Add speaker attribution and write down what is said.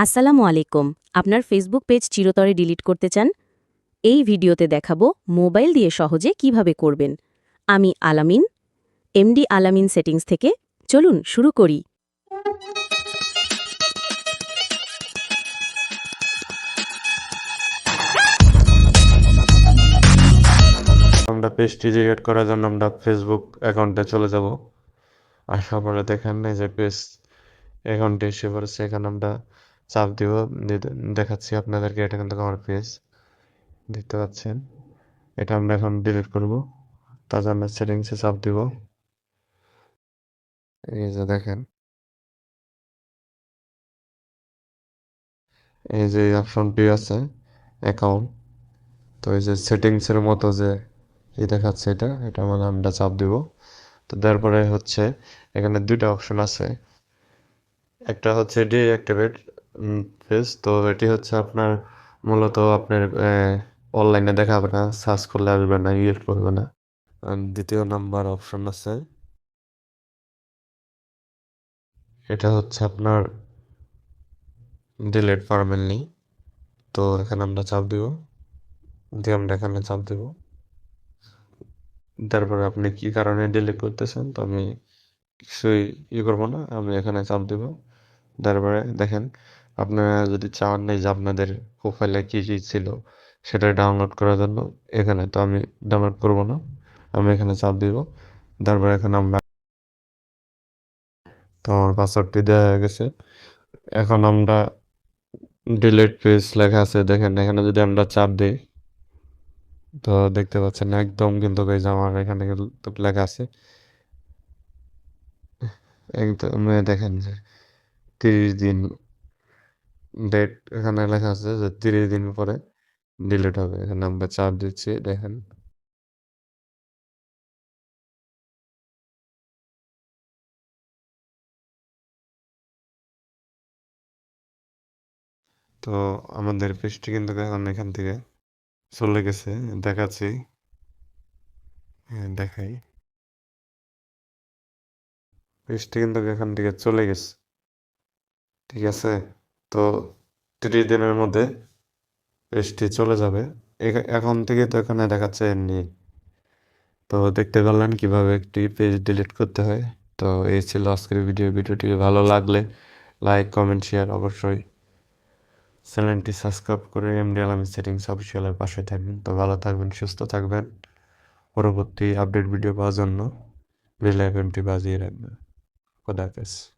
Speaker 1: আসসালামু আলাইকুম। আপনার ফেসবুক পেজ চিরতরে ডিলিট করতে চান? এই ভিডিওতে দেখাবো মোবাইল দিয়ে সহজে কীভাবে করবেন। আমি আলামিন এমডি আলামিন সেটিংস থেকে চলুন শুরু করি।
Speaker 2: আমরা পেজটি ক্রিয়েট করার জন্য আমরা ফেসবুক অ্যাকাউন্টে চলে যাব। আসার পরে দেখেন এই যে পেজ অ্যাকাউন্টে এসে পড়েছে। এখানে আমরা চাপ দিব দেখাচ্ছি আপনাদেরকে এটা কিন্তু আমার পেজ দেখতে পাচ্ছেন? এটা আমরা এখন ডিলিট করব তার জন্য সেটিংসে চাপ দিব। এই যে দেখেন। এই যে অপশন অপশনটি আছে অ্যাকাউন্ট তো এই যে সেটিংসের মতো যে এই দেখাচ্ছে এটা এটা মানে আমরা চাপ দিব। তো তারপরে হচ্ছে, এখানে দুইটা অপশন আছে। একটা হচ্ছে ডিঅ্যাক্টিভেট ফেস তো এটি হচ্ছে আপনার মূলত আপনার অনলাইনে দেখাবে না সার্চ করলে আসবে না ইউজ করবে না। দ্বিতীয় নাম্বার অপশন আছে। এটা হচ্ছে আপনার ডিলেট পারমানেন্টলি তো এখানে আমরা চাপ দিব। দিয়ে আমরা এখানে চাপ দিব। তারপরে আপনি কি কারণে ডিলিট করতেছেন, তো আমি কিছুই ই করব না, আমি এখানে চাপ দিব। তারপরে দেখেন আপনারা যদি চান নাই যে আপনাদের প্রোফাইলে কি কি ছিল সেটা ডাউনলোড করার জন্য, এখানে তো আমি ডাউনলোড করব না। আমি এখানে চাপ দিব। তারপরে এখানে আমরা তো আমার পাসওয়ার্ডটি দেওয়া হয়ে গেছে। এখন আমরা ডিলিট পেজ লেখা আছে। দেখেন, এখানে যদি আমরা চাপ দিই, তো দেখতে পাচ্ছেন একদম কিন্তু এই আমার এখানে কিন্তু লেখা আছে। একদম দেখেন যে তিরিশ দিন ডেট এখানে লেখা আছে যে তিরিশ দিন পরে ডিলিট হবে। এখানে আমরা চাপ দিচ্ছি দেখেন। তো আমাদের পেজটি কিন্তু এখন এখান থেকে চলে গেছে দেখাচ্ছি। হ্যাঁ, দেখাই। পেজটি কিন্তু এখান থেকে চলে গেছে। ঠিক আছে? তো তিরিশ দিনের মধ্যে পেজটি চলে যাবে। এখ- এখন থেকে তো এখানে দেখাচ্ছে এমনি। তো দেখতে পারলেন কীভাবে একটি পেজ ডিলিট করতে হয়। তো এই ছিল আজকের ভিডিও ভিডিওটি ভালো লাগলে লাইক কমেন্ট শেয়ার অবশ্যই। চ্যানেলটি সাবস্ক্রাইব করে এমডি আলামী সেটিংস অফিসিয়ালের পাশে থাকবেন। তো ভালো থাকবেন, সুস্থ থাকবেন। পরবর্তী আপডেট ভিডিও পাওয়ার জন্য বেল আইকনটি বাজিয়ে রাখবেন। খোদা হাফেজ।